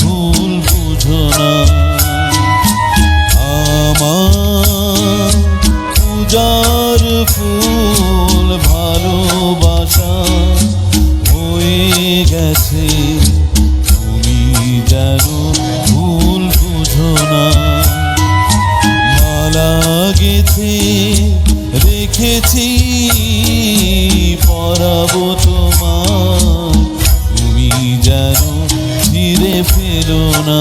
ভুল বুঝো না? আমার পূজার ফুল ভালোবাসা হয়ে গেছে। তুমি যেন ভুল বুঝো না। মালা গেথে রেখেছি পরাবো ফিরে ফেরো না।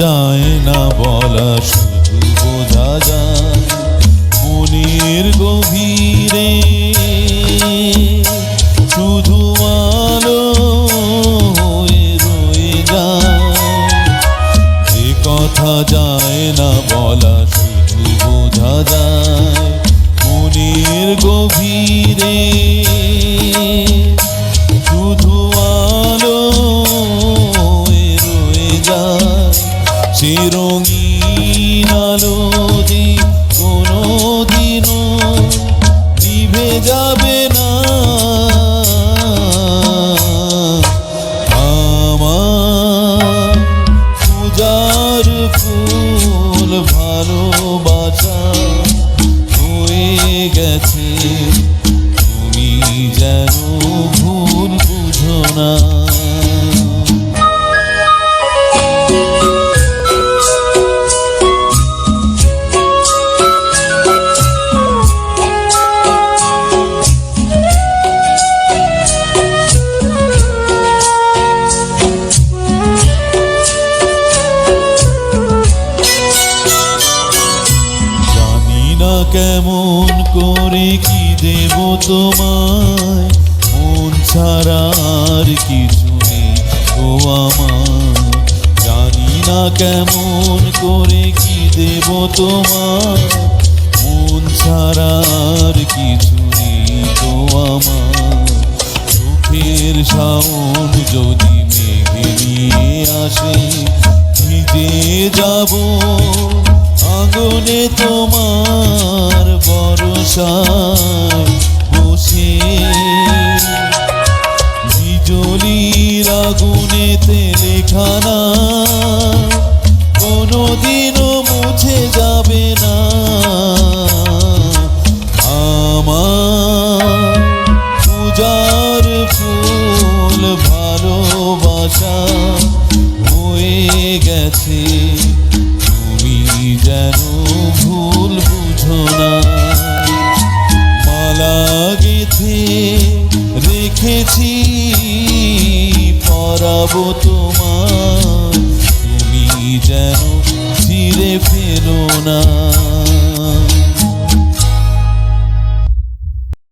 যায় না বলা শুধু না বলা শুধু বোঝা যায় মনের গভীরে। শুধু আলো রয়ে যায়, সে রঙিন আলো যে ফুল ভালোবাসা হয়ে গেছে। তুমি যেন ভুল বুঝো না। কেমন করে কি দেব তোমায়? মন ছাড়া আর কিছু ও আমার। জানি না কেমন করে কি দেব তোমায়। মন ছাড়া আর কিছু নেই তো আমার। চোখের শাওন যদি মেঘে নিয়ে আসে, ভিজে যাব আগুনে তোমার বরসায় বসে। বিজলির আগুনেতে লেখানা, কোনোদিনও মুছে যাবে না। পূজার ফুল ভালোবাসা হয়ে গেছে। যেন ভুল বুঝো না। মালা গেথে রেখেছি পরাবো তোমার তুমি যেন ফিরে ফেরো।